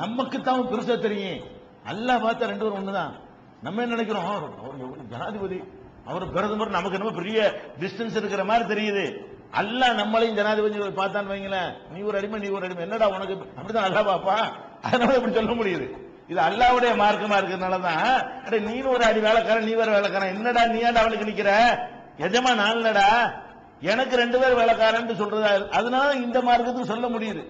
நமக்கு தான் பெருசா தெரியும். அல்லாஹ் பார்த்தா ரெண்டு பேரும் ஒண்ணுதான். நம்ம என்ன நினைக்கிறோம்? அவர் அவர் ஜனாதிபதி. அவர் பிரதமர் நமக்கு என்னமோ பெரிய டிஸ்டன்ஸ் இருக்கிற மாதிரி தெரியுது. அல்லாஹ் நம்மளையும் ஜனாதிபதி பார்த்தான்னு வைங்களேன். நீ ஒரு அடிமை நீ ஒரு அடிமை. என்னடா உனக்கு அப்படிதான் அல்லா பாப்பா அதனால இப்படி சொல்ல முடியுது. இது அல்லாவுடைய மார்க்கமா இருக்கிறதுனால தான் அடே நீ ஒரு அடி வேலைக்காரன் நீ வேற வேலைக்காரன். என்னடா நீ ஏன்டா அவளுக்கு நிக்கிற? எஜமா நான் இல்லடா எனக்கு ரெண்டு பேர் வேலைக்காரன் சொல்றதா. அதனால இந்த மார்க்கத்துக்கு சொல்ல முடியுது.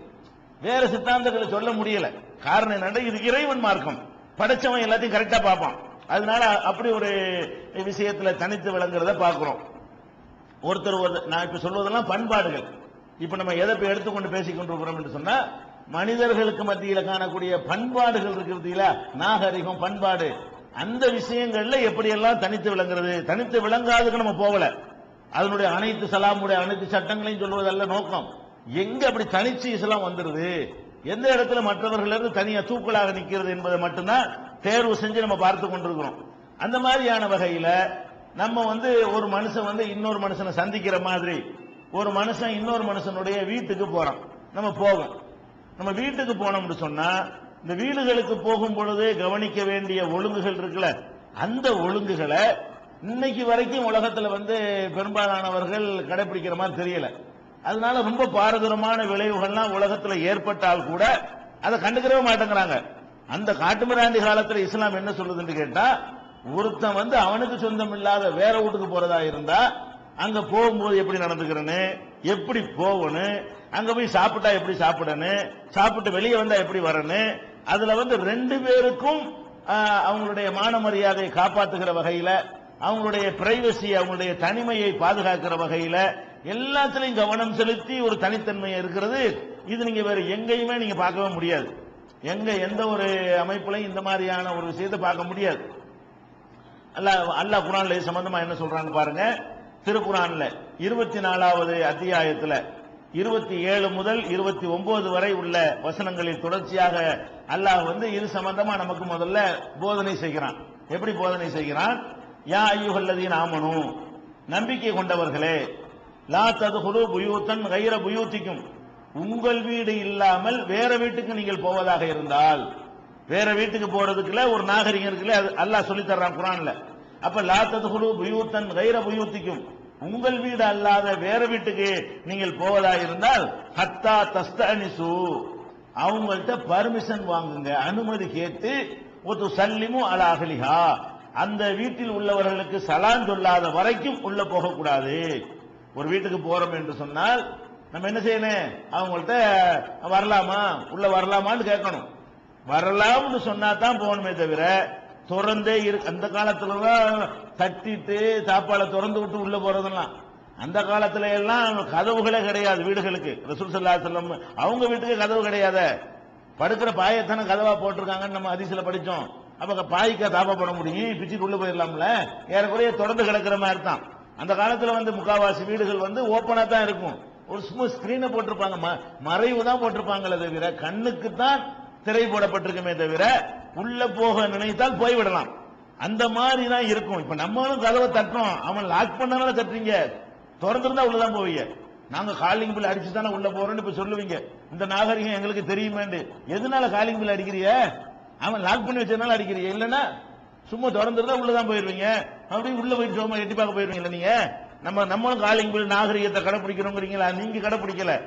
வேற சித்தாந்தங்களை சொல்ல முடியல. காரணம் என்னன்னா இது இறைவன் மார்க்கம். படைச்சவன் எல்லாத்தையும் கரெக்டா பார்ப்பான். அதனால அப்படி ஒரு விஷயத்துல தனித்து விளங்குறத பார்க்கிறோம். ஒருத்தர் ஒரு நான் இப்ப சொல்வதெல்லாம் பண்பாடுகள். இப்ப நம்ம எதை இப்ப எடுத்துக்கொண்டு பேசிக்கொண்டு கொண்டிருக்கிறோம் என்று சொன்னா மனிதர்களுக்கு மத்தியில காணக்கூடிய பண்பாடுகள் இருக்கிறது இல்ல நாகரிகம் பண்பாடு. அந்த விஷயங்கள்ல எப்படி எல்லாம் தனித்து விளங்குறது? தனித்து விளங்காதுக்கு நம்ம போகல. அதனுடைய அனைத்து சலாமுடைய அனைத்து சட்டங்களையும் சொல்வதல்ல நோக்கம். எங்க அப்படி தனிச்சு இஸ்லாம் வந்துருது? எந்த இடத்துல மற்றவர்கள் இருந்து தனியா தூக்கலாக நிற்கிறது என்பதை மட்டும்தான் தேர்வு செஞ்சு நம்ம பார்த்து கொண்டிருக்கிறோம். அந்த மாதிரியான வகையில நம்ம வந்து ஒரு மனுஷன் வந்து இன்னொரு மனுஷனை சந்திக்கிற மாதிரி ஒரு மனுஷன் இன்னொரு மனுஷனுடைய வீட்டுக்கு போறோம் நம்ம போவோம். நம்ம வீட்டுக்கு போனோம்னு சொன்னா இந்த வீடுகளுக்கு போகும் பொழுது கவனிக்க வேண்டிய ஒழுங்குகள் இருக்குல்ல அந்த ஒழுங்குகளை இன்னைக்கு வரைக்கும் உலகத்துல வந்து பெரும்பாலானவர்கள் கடைபிடிக்கிற மாதிரி தெரியல. அதனால ரொம்ப பாரதூரமான விளைவுகள்லாம் உலகத்துல ஏற்பட்டால் கூட அதை கண்டுக்கிறவே மாட்டேங்கிறாங்க. அந்த காட்டுமிராண்டி காலத்துல இஸ்லாம் என்ன சொல்லுதுன்னு கேட்டா ஒருத்தன் வந்து அவனுக்கு சொந்தம் இல்லாத வேற வீட்டுக்கு போறதா இருந்தா அங்க போகும்போது எப்படி நடந்துக்கிறேன்னு எப்படி போகணும் அங்க போய் சாப்பிட்டா எப்படி சாப்பிடணும் சாப்பிட்டு வெளியே வந்தா எப்படி வரணும் அதுல வந்து ரெண்டு பேருக்கும் அவங்களுடைய மான மரியாதையை காப்பாத்துகிற வகையில அவங்களுடைய பிரைவசி அவங்களுடைய தனிமையை பாதுகாக்கிற வகையில எல்லாத்திலையும் கவனம் செலுத்தி ஒரு தனித்தன்மை இருக்கிறது. இது நீங்க வேற எங்கேயுமே நீங்க பார்க்கவே முடியாது. எங்க எந்த ஒரு அமைப்புலையும் இந்த மாதிரியான ஒரு விஷயத்தை பார்க்க முடியாது. அல்லாஹ் அல்லாஹ் குரான்ல இது சம்பந்தமா என்ன சொல்றாங்க பாருங்க. திருக்குறான்ல இருபத்தி நாலாவது அத்தியாயத்துல இருபத்தி ஏழு முதல் இருபத்தி ஒன்பது வரை உள்ள வசனங்களில் தொடர்ச்சியாக அல்லாஹ் வந்து இது சம்பந்தமா நமக்கு முதல்ல போதனை செய்கிறான். எப்படி போதனை செய்கிறான்? யா ஐயுகல்லதீன் ஆமனும் நம்பிக்கை கொண்டவர்களே லா ததுகுலு புயூத்தன் கைர புயூத்திக்கும். உங்கள் வீடு இல்லாமல் வேற வீட்டுக்கு நீங்கள் போவதாக இருந்தால் வேற வீட்டுக்கு போறதுக்குல ஒரு நாகரிகம் இருக்குல்ல அது அல்லாஹ் சொல்லி தர்றான் குரான்ல. அப்ப லா ததுகுலு புயூத்தன் கைர புயூத்திக்கும். உங்கள் வீடு அல்லாத வேற வீட்டுக்கு நீங்கள் போவதாக இருந்தால் ஹத்தா தஸ்தனிசு அவங்கள்ட்ட பர்மிஷன் வாங்குங்க. அனுமதி கேட்டு ஒத்து சல்லிமு அலாகலிஹா அந்த வீட்டில் உள்ளவர்களுக்கு சலான் சொல்லாத வரைக்கும் உள்ள போகக்கூடாது. ஒரு வீட்டுக்கு போறோம் என்று சொன்னால் நம்ம என்ன செய்யணும்? அவங்கள்ட்ட வரலாமா? உள்ள வரலாமான்னு கேட்கணும். வரலாம்னு சொன்னா தான் போகணுமே தவிர திறந்தே இரு அந்த காலத்துல தட்டிட்டு சாப்பாடை திறந்து விட்டு உள்ள போறதெல்லாம். அந்த காலத்துல எல்லாம் கதவுகளே கிடையாது வீடுகளுக்கு. ரசூல் சல்லா செல்லம் அவங்க வீட்டுக்கு கதவு கிடையாது. படுக்கிற பாயத்தானே கதவா போட்டிருக்காங்கன்னு நம்ம அதிசயில படிச்சோம். அப்ப பாய்க்க தாப்பா போட முடியும் பிச்சுட்டு உள்ள போயிடலாம்ல. ஏறக்குறைய தொடர்ந்து கிடக்கிற மாதிரி தான் அந்த காலத்தில் வந்து முக்காவாசி வீடுகள் வந்து ஓப்பனாக தான் இருக்கும். ஒரு சும்மா ஸ்கிரீனை போட்டிருப்பாங்க. ம- மறைவு தான் போட்டிருப்பாங்களே தவிர கண்ணுக்கு தான் திரை போடப்பட்டிருக்குமே தவிர உள்ள போக நினைத்தால் போய்விடலாம். அந்த மாதிரி தான் இருக்கும். இப்ப நம்மளும் கதவை தட்டோம் அவன் லாக் பண்ணனால தட்டுறீங்க. திறந்திருந்தா உள்ளதான் போவீங்க. நாங்க காலிங் பில் அடிச்சு தானே உள்ள போறோம்னு இப்ப சொல்லுவீங்க. இந்த நாகரிகம் எங்களுக்கு தெரியுமேண்டு. எதனால காலிங் பில் அடிக்கிறிய? அவன் லாக் பண்ணி வச்சதுனால அடிக்கிறிய? இல்லைன்னா சும்மா திறந்துருந்தா உள்ளதான் போயிருவீங்க. அப்படி உள்ள போயிட்டு சோமா எட்டி பார்க்க போயிருவீங்களா நீங்க? நம்ம நம்மளும் காலிங் பில் நாகரிகத்தை கடைப்பிடிக்கிறோங்கிறீங்களா? நீங்க கடைப்பிடிக்கல.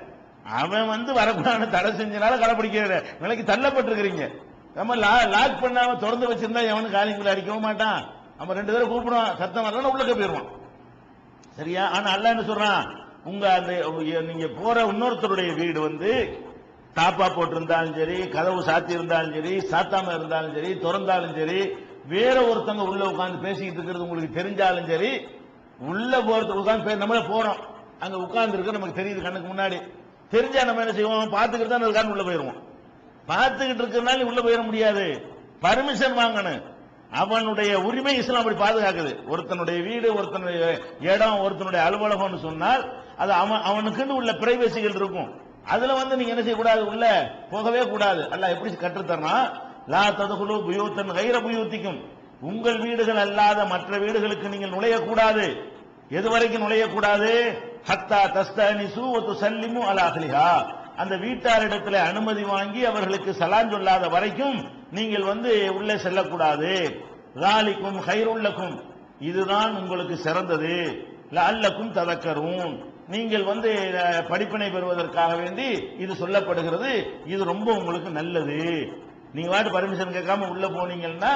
அவன் வந்து வரக்கூடாது தடை செஞ்சனால கடைப்பிடிக்கிற நிலைக்கு தள்ளப்பட்டிருக்கிறீங்க. நம்ம லா- லாக் பண்ணாம திறந்து வச்சிருந்தா எவனும் காலிங் பில் அடிக்கவும் மாட்டான். நம்ம ரெண்டு பேரும் கூப்பிடுவான் சத்தம் வரலாம் உள்ளக்க போயிருவான். சரியா? ஆனா அல்ல என்ன சொல்றான்? உங்க அந்த நீங்க போற இன்னொருத்தருடைய வீடு வந்து தாப்பா போட்டிருந்தாலும் சரி கதவு சாத்தி இருந்தாலும் சரி சாத்தாம இருந்தாலும் சரி திறந்தாலும் சரி வேற ஒருத்தங்க உள்ள உட்காந்து பேசிக்கிட்டு இருக்கிறது உங்களுக்கு தெரிஞ்சாலும் சரி உள்ள போறது உட்காந்து நம்மளே போறோம். அங்க உட்கார்ந்து இருக்க நமக்கு தெரியுது கண்ணுக்கு முன்னாடி. தெரிஞ்சா நம்ம என்ன செய்வோம்? பார்த்துக்கிட்டு தான் இருக்கான்னு உள்ள போயிருவோம். பார்த்துக்கிட்டு இருக்கிறனால உள்ள போயிட முடியாது. பர்மிஷன் வாங்கணும். அவனுடைய உரிமை இஸ்லாம் அப்படி பாதுகாக்குது. ஒருத்தனுடைய வீடு ஒருத்தனுடைய இடம் ஒருத்தனுடைய அலுவலகம்னு சொன்னால் அது அவன் அவனுக்குன்னு உள்ள பிரைவசிகள் இருக்கும். அதுல வந்து நீங்க என்ன செய்யக்கூடாது? உள்ள போகவே கூடாது. அல்ல எப்படி கற்றுத்தரனா லா ததுகுலு புயூத்தன் கைர புயூத்திக்கும். உங்கள் வீடுகள் அல்லாத மற்ற வீடுகளுக்கு நீங்கள் நுழையக்கூடாது. எதுவரைக்கும் நுழையக்கூடாது? ஹத்தா தஸ்தனிசு ஒத்து சல்லிமு அலாஹலிஹா அந்த வீட்டாரிடத்தில் அனுமதி வாங்கி அவர்களுக்கு சலான் சொல்லாத வரைக்கும் நீங்கள் வந்து உள்ளே செல்லக்கூடாது. ராலிக்கும் ஹைருள்ளக்கும் இதுதான் உங்களுக்கு சிறந்தது. அல்லக்கும் ததக்கரும் நீங்கள் வந்து படிப்பினை பெறுவதற்காக வேண்டி இது சொல்லப்படுகிறது. இது ரொம்ப உங்களுக்கு நல்லது. நீங்க வாட்டு பர்மிஷன் கேட்காம உள்ள போனீங்கன்னா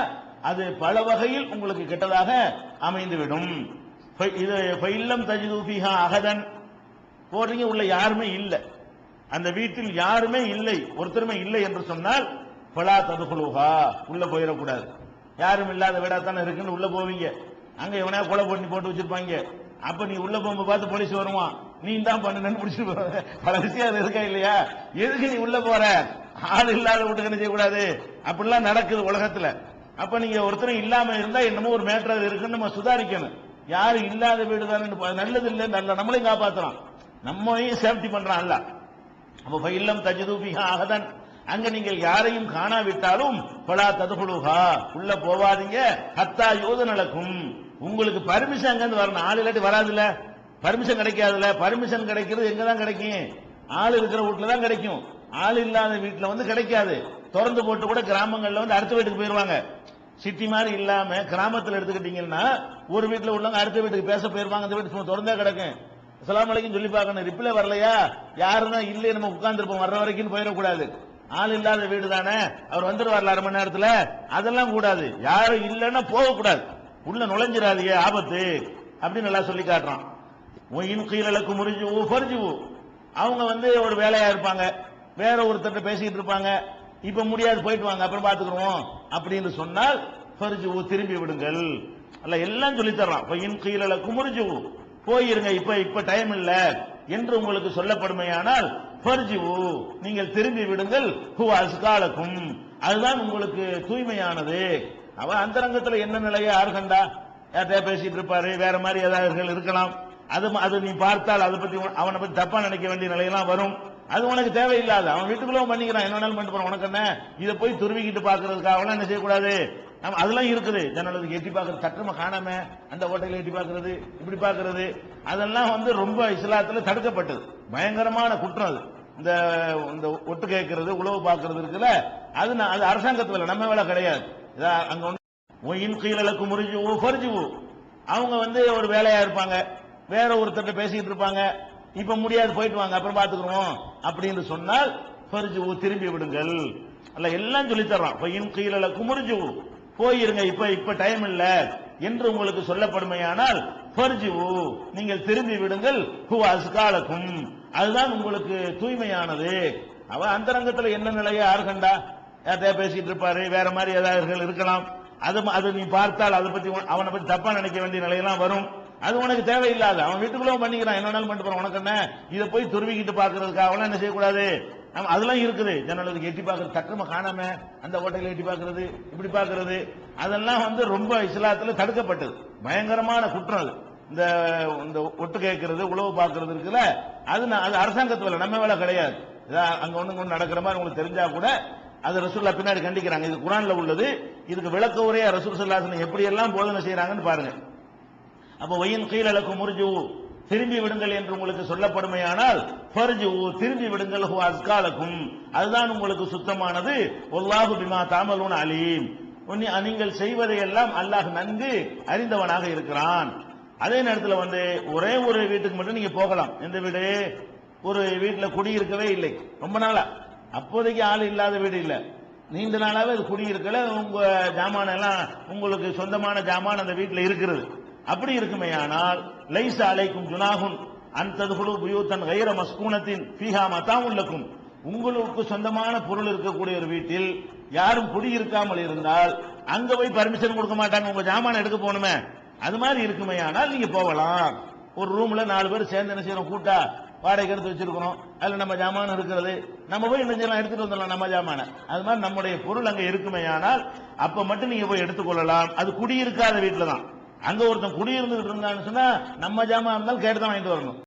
அது பல வகையில் உங்களுக்கு கெட்டதாக அமைந்துவிடும். இது ஃபைல்லம் தஜிது அகதன் போறீங்க உள்ள யாருமே இல்லை. அந்த வீட்டில் யாருமே இல்லை ஒருத்தருமே இல்லை என்று சொன்னால் பலா ததுகுலுகா உள்ள போயிடக்கூடாது. யாரும் இல்லாத வீடா தானே இருக்குன்னு உள்ள போவீங்க. அங்க எவனா கொலை பண்ணி போட்டு வச்சிருப்பாங்க. அப்ப நீ உள்ள போகும்போது பார்த்து போலீஸ் வருவான். நீ தான் பண்ணுன்னு பிடிச்சிட்டு பல விஷயம் அது இருக்கா இல்லையா? எதுக்கு நீ உள்ள போற? ஆள் இல்லாத வீட்டுக்கு என்ன செய்யக்கூடாது? அப்படிலாம் நடக்குது உலகத்துல. அப்ப நீங்க ஒருத்தரும் இல்லாம இருந்தா என்னமோ ஒரு மேட்டர் இருக்குன்னு நம்ம சுதாரிக்கணும். யாரு இல்லாத வீடு தானே நல்லது இல்லை நல்ல நம்மளையும் காப்பாத்துறான் நம்மளையும் சேஃப்டி பண்றான் அல்ல அப்ப இல்லம் தஜிது பிஹா அங்க நீங்கள் யாரையும் காணாவிட்டாலும் பலா ததுகுழுகா உள்ள போவாதீங்க. ஹத்தா யோத நடக்கும் உங்களுக்கு பர்மிஷன் அங்கிருந்து வரணும். ஆள் இல்லாட்டி வராதுல்ல. பர்மிஷன் கிடைக்காதுல்ல. பர்மிஷன் கிடைக்கிறது எங்க தான் கிடைக்கும்? ஆள் இருக்கிற வீட்டுல தான் கிடைக்கும். ஆள் இல்லாத வீட்டில் வந்து கிடைக்காது. திறந்து போட்டு கூட கிராமங்களில் வந்து அடுத்த வீட்டுக்கு போயிருவாங்க. சிட்டி மாதிரி இல்லாம கிராமத்தில் எடுத்துக்கிட்டீங்கன்னா ஒரு வீட்டில் உள்ளவங்க அடுத்த வீட்டுக்கு பேச போயிருவாங்க. அந்த வீட்டு சும்மா திறந்தே கிடக்கும். அஸ்ஸலாமு அலைக்கும் சொல்லி பார்க்கணும். ரிப்ளை வரலையா? யாருன்னா இல்லையே நம்ம உட்கார்ந்துருப்போம். வர்ற வரைக்கும் போயிடக்கூடாது. ஆள் இல்லாத வீடு தானே. அவர் வந்துடுவார்ல அரை மணி நேரத்தில். அதெல்லாம் கூடாது. யாரும் இல்லைன்னா போகக்கூடாது. உள்ள நுழைஞ்சிடாதீங்க. ஆபத்து. அப்படின்னு நல்லா சொல்லி காட்டுறான். ஒயின் முறிஞ்சு பொறிஞ்சு அவங்க வந்து ஒரு வேலையா இருப்பாங்க. வேற ஒருத்தர் பேசிட்டு இருப்பாங்க. இப்ப முடியாது போயிட்டு வாங்க அப்புறம் பாத்துக்கிறோம். அப்படின்னு சொன்னால் ஃபர்ஜு திரும்பி விடுங்கள். அல்ல எல்லாம் சொல்லி தர்றான் இப்ப இன் கீழல குமுறிஜு போயிருங்க இப்ப இப்ப டைம் இல்ல என்று உங்களுக்கு சொல்லப்படுமையானால் ஃபர்ஜு நீங்கள் திரும்பி விடுங்கள். ஹூ அஸ்காலக்கும். அதுதான் உங்களுக்கு தூய்மையானது. அவன் அந்தரங்கத்துல என்ன நிலையை யார் கண்டா யார்கிட்ட பேசிட்டு இருப்பாரு? வேற மாதிரி ஏதாவது இருக்கலாம். அது அது நீ பார்த்தால் அதை பத்தி அவனை பத்தி தப்பா நினைக்க வேண்டிய நிலையெல்லாம் வரும். அது உனக்கு தேவையில்லாத. அவன் வீட்டுக்குள்ள பண்ணிக்கிறான். என்ன வேணாலும் பண்ணிட்டு போறான். உனக்கு என்ன? இதை போய் துருவிக்கிட்டு பாக்குறதுக்காக என்ன செய்யக்கூடாது? நம்ம அதெல்லாம் இருக்குது. ஜன்னலுக்கு எட்டி பார்க்கறது? சட்டமா காணாம அந்த ஓட்டையில எட்டி பார்க்கறது? இப்படி பார்க்கறது? அதெல்லாம் வந்து ரொம்ப இஸ்லாத்துல தடுக்கப்பட்டது. பயங்கரமான குற்றம் அது. இந்த இந்த ஒட்டு கேட்கறது உழவு பார்க்கறது இருக்குல்ல? அது நான் அது அரசாங்கத்துல நம்ம வேலை கிடையாது. அங்க ஒண்ணு ஒயின் கீழலுக்கு முறிஞ்சு பொறிஞ்சு அவங்க வந்து ஒரு வேலையா இருப்பாங்க. வேற ஒருத்தர்கிட்ட பேசிக்கிட்டு இருப்பாங்க. இப்ப முடியாது போயிட்டு வாங்க அப்புறம் பாத்துக்கிறோம். அப்படின்னு சொன்னால் ஃபர்ஜு திரும்பி விடுங்கள். அல்ல எல்லாம் சொல்லி தர்றான். பையன் கீழே குமுறிஞ்சு போயிருங்க இப்ப இப்ப டைம் இல்ல. என்று உங்களுக்கு சொல்லப்படுமையானால் ஃபர்ஜு நீங்கள் திரும்பி விடுங்கள். ஹூ அஸ்காலக்கும். அதுதான் உங்களுக்கு தூய்மையானது. அவன் அந்தரங்கத்துல என்ன நிலையை யார் கண்டா யார்கிட்ட பேசிட்டு இருப்பாரு? வேற மாதிரி ஏதாவது இருக்கலாம். அது அது நீ பார்த்தால் அதை பத்தி அவனை பத்தி தப்பா நினைக்க வேண்டிய நிலையெல்லாம் வரும். அது உனக்கு தேவையில்லாத. அவன் வீட்டுக்குள்ளே பண்ணிக்கிறான். என்ன வேணாலும் பண்ணிட்டு போறான். உனக்கு என்ன? இதை போய் துருவிக்கிட்டு பாக்குறதுக்காக என்ன செய்யக்கூடாது? நம்ம அதெல்லாம் இருக்குது. ஜன்னலுக்கு எட்டி பார்க்கறது. சட்டமா காணாம அந்த ஓட்டையில் எட்டி பார்க்கறது இப்படி பார்க்கறது. அதெல்லாம் வந்து ரொம்ப இஸ்லாத்தில் தடுக்கப்பட்டது. பயங்கரமான குற்றம் அது. இந்த இந்த ஒட்டு கேட்கறது உழவு பார்க்கறது இருக்குல்ல? அது நான் அது அரசாங்கத்து வேலை. நம்ம வேலை கிடையாது. இதா அங்க ஒண்ணு ஒன்று நடக்கிற மாதிரி உங்களுக்கு தெரிஞ்சா கூட அது ரசூல்லா பின்னாடி கண்டிக்கிறாங்க. இது குரான்ல உள்ளது. இதுக்கு விளக்க உரையா ரசூல் சல்லாசனம் எப்படி எல்லாம் போதனை செய்யறாங்கன்னு பாருங்க. அப்ப ஒயின் கீழலுக்கு முறிஞ்சு திரும்பி விடுங்கள் என்று உங்களுக்கு சொல்லப்படுமையானால் ஃபர்ஜு திரும்பி விடுங்கள் ஹோ அஸ்காலக்கும். அதுதான் உங்களுக்கு சுத்தமானது. ஒல்லாஹு பிமா தாமலூன் அலீம். உன்னி- நீங்கள் செய்வதையெல்லாம் அல்லாஹ் நன்கு அறிந்தவனாக இருக்கிறான். அதே நேரத்தில் வந்து ஒரே ஒரு வீட்டுக்கு மட்டும் நீங்க போகலாம். எந்த வீடு? ஒரு வீட்டில் குடியிருக்கவே இல்லை. ரொம்ப நாளா. அப்போதைக்கு ஆள் இல்லாத வீடு இல்லை. நீண்ட நாளாவே அது குடியிருக்கல உங்க ஜாமான் எல்லாம் உங்களுக்கு சொந்தமான ஜாமான் அந்த வீட்டில் இருக்கிறது. அப்படி இருக்குமேயானால் லைச அலைக்கும் ஜுனாகுன் அந்ததுகுழு புயூத்தன் கைர மஸ்கூனத்தின் ஃபீஹா உள்ளக்கும் உங்களுக்கு சொந்தமான பொருள் இருக்கக்கூடிய ஒரு வீட்டில் யாரும் குடியிருக்காமல் இருந்தால் அங்க போய் பர்மிஷன் கொடுக்க மாட்டாங்க உங்க ஜாமான் எடுக்க போகணுமே. அது மாதிரி இருக்குமேயானால் நீங்க போகலாம். ஒரு ரூம்ல நாலு பேர் சேர்ந்து என்ன செய்யறோம் கூட்டா வாடகை எடுத்து வச்சிருக்கிறோம் அதுல நம்ம ஜாமான் இருக்கிறது. நம்ம போய் என்ன செய்யலாம்? எடுத்துட்டு வந்துடலாம் நம்ம ஜாமான. அது மாதிரி நம்முடைய பொருள் அங்க இருக்குமேயானால் அப்ப மட்டும் நீங்க போய் எடுத்துக்கொள்ளலாம். அது குடியிருக்காத வீட்டுல தான் அங்க ஒருத்தன் குடியிருந்துகிட்டு இருந்தான்னு சொன்னா நம்ம ஜாமான் இருந்தாலும் கேட்டு தான் வாங்கிட்டு வரணும்.